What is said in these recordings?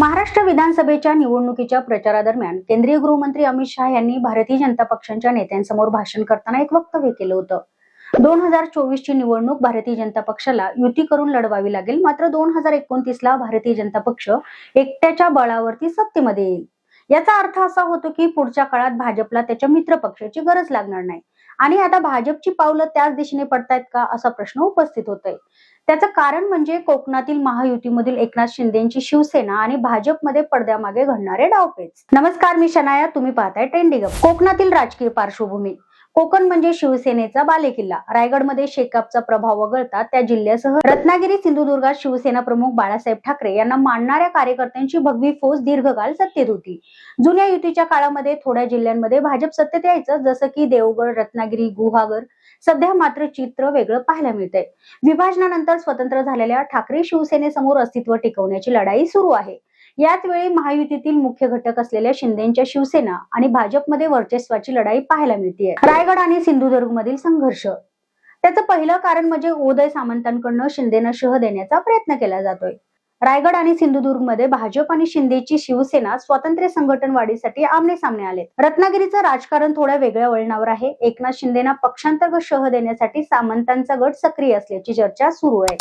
महाराष्ट्र विधानसभेच्या निवडणुकीच्या प्रचारादरम्यान केंद्रीय गृहमंत्री अमित शहा यांनी भारतीय जनता पक्षाच्या नेत्यांसमोर भाषण करताना एक वक्तव्य केलं होतं. दोन हजार चोवीस ची निवडणूक भारतीय जनता पक्षाला युती करून लढवावी लागेल मात्र दोन हजार एकोणतीस ला भारतीय जनता पक्ष एकट्याच्या बळावरती सत्तेमध्ये येईल. याचा अर्थ असा होतो की पुढच्या काळात भाजपला त्याच्या मित्र पक्षाची गरज लागणार नाही. आणि आता भाजपची पावलं त्याच दिशेने पडतायत का असा प्रश्न उपस्थित होतोय. त्याचं कारण म्हणजे कोकणातील महायुतीमधील एकनाथ शिंदेची शिवसेना आणि भाजपमध्ये पडद्यामागे घडणारे डावपेच. नमस्कार मी शनाया. तुम्ही पाहताय ट्रेंडिंग कोकणातील राजकीय पार्श्वभूमी. कोकण म्हणजे शिवसेनेचा बालेकिल्ला. रायगडमध्ये शेकापचा प्रभाव वगळता त्या जिल्ह्यासह रत्नागिरी सिंधुदुर्गात शिवसेना प्रमुख बाळासाहेब ठाकरे यांना मानणाऱ्या कार्यकर्त्यांची भगवी फौज दीर्घकाळ सत्तेत होती. जुन्या युतीच्या काळामध्ये थोड्या जिल्ह्यांमध्ये भाजप सत्तेत यायचं जसं की देवगड रत्नागिरी गुहागर सध्या मात्र चित्र वेगळं पाहायला मिळतंय. विभाजनानंतर स्वतंत्र झालेल्या ठाकरे शिवसेनेसमोर अस्तित्व टिकवण्याची लढाई सुरू आहे. याच वेळी महायुतीतील मुख्य घटक असलेल्या शिंदेच्या शिवसेना आणि भाजपमध्ये वर्चस्वाची लढाई पाहायला मिळते रायगड आणि सिंधुदुर्ग मधील संघर्ष. त्याचं पहिलं कारण म्हणजे उदय सामंतांकडनं शिंदेना शह देण्याचा प्रयत्न केला जातोय. रायगड आणि सिंधुदुर्गमध्ये भाजप आणि शिंदेची शिवसेना स्वातंत्र्य संघटन वाढीसाठी आमने सामने आले रत्नागिरीचं राजकारण थोड्या वेगळ्या वळणावर आहे. एकनाथ शिंदेना पक्षांतर्गत शह देण्यासाठी सामंतांचा गट सक्रिय असल्याची चर्चा सुरू आहे.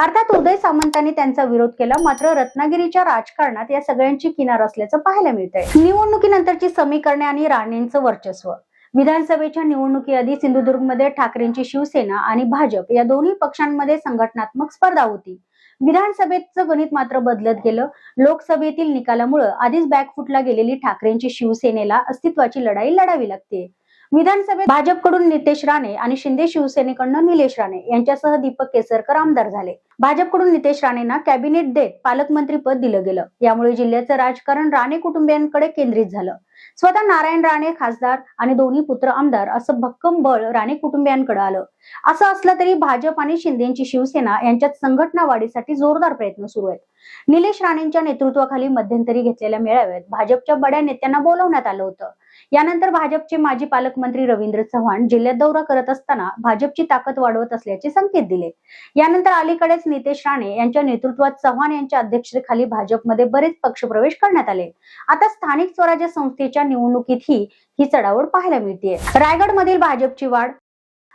अर्थात उदय सामंतांनी त्यांचा विरोध केला मात्र रत्नागिरीच्या राजकारणात या सगळ्यांची किनार असल्याचं पाहायला मिळतंय. निवडणुकीनंतरची समीकरणे आणि राणेंचं वर्चस्व. विधानसभेच्या निवडणुकीआधी सिंधुदुर्गमध्ये ठाकरेंची शिवसेना आणि भाजप या दोन्ही पक्षांमध्ये संघटनात्मक स्पर्धा होती. विधानसभेचं गणित मात्र बदलत गेलं. लोकसभेतील निकालामुळे आधीच बॅकफुटला गेलेली ठाकरेंची शिवसेनेला अस्तित्वाची लढाई लढावी लागते विधानसभेत भाजपकडून नितेश राणे आणि शिंदे शिवसेनेकडून निलेश राणे यांच्यासह दीपक केसरकर आमदार झाले. भाजपकडून नितेश राणेंना कॅबिनेट देत पालकमंत्री पद दिलं गेलं. यामुळे जिल्ह्याचं राजकारण राणे कुटुंबियांकडे केंद्रित झालं. स्वतः नारायण राणे खासदार आणि दोन्ही पुत्र आमदार असं भक्कम बळ राणे कुटुंबियांकडे आलं. असं असलं तरी भाजप आणि शिंदेची शिवसेना यांच्यात संघटना वाढीसाठी जोरदार प्रयत्न सुरू आहेत. निलेश राणेंच्या नेतृत्वाखाली मध्यंतरी घेतलेल्या मेळाव्यात भाजपच्या बड्या नेत्यांना बोलवण्यात आलं होतं. यानंतर भाजपचे माजी पालकमंत्री रवींद्र चव्हाण जिल्ह्यात दौरा करत असताना भाजपची ताकद वाढवत असल्याचे संकेत दिले. यानंतर अलीकडेच नितेश राणे यांच्या नेतृत्वात चव्हाण यांच्या अध्यक्षतेखाली भाजपमध्ये बरेच पक्षप्रवेश करण्यात आले. आता स्थानिक स्वराज्य संस्थेच्या निवडणुकीतही ही चढावड पाहायला मिळते रायगडमधील भाजपची वाढ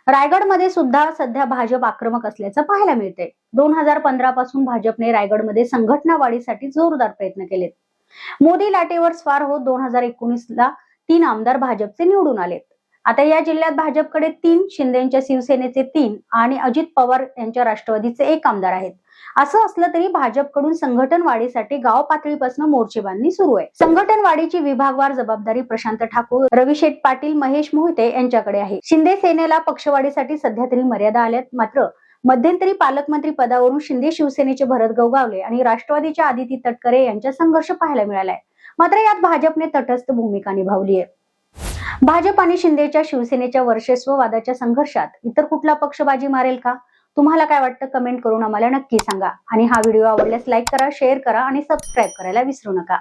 रायगडमध्ये सुद्धा सध्या भाजप आक्रमक असल्याचं पाहायला मिळते दोन हजार पंधरा पासून भाजपने रायगडमध्ये संघटना वाढीसाठी जोरदार प्रयत्न केलेत. मोदी लाटेवर स्वार होत दोन हजार एकोणीस ला तीन आमदार भाजपचे निवडून आलेत. आता या जिल्ह्यात भाजपकडे तीन शिंदेच्या शिवसेनेचे तीन आणि अजित पवार यांच्या राष्ट्रवादीचे एक आमदार आहेत. असं असलं तरी भाजपकडून संघटन वाढीसाठी गाव पातळीपासून मोर्चेबांधणी सुरू आहे. संघटन वाढीची विभागवार जबाबदारी प्रशांत ठाकूर रविशेठ पाटील महेश मोहिते यांच्याकडे आहे. शिंदे सेनेला पक्षवाढीसाठी सध्या तरी मर्यादा आल्यात. मात्र मध्यंतरी पालकमंत्री पदावरून शिंदे शिवसेनेचे भरत गवगावले आणि राष्ट्रवादीच्या आदिती तटकरे यांच्या संघर्ष पाहायला मिळालाय. मात्र यात भाजपने तटस्थ भूमिका निभावली आहे भाजप आणि शिंदेच्या शिवसेनेच्या वर्चस्व वादाच्या संघर्षात इतर कुठला पक्ष बाजी मारेल का? तुम्हाला काय वाटतं? कमेंट करून आम्हाला नक्की सांगा. आणि हा व्हिडिओ आवडल्यास लाईक करा शेअर करा आणि सबस्क्राईब करायला विसरू नका.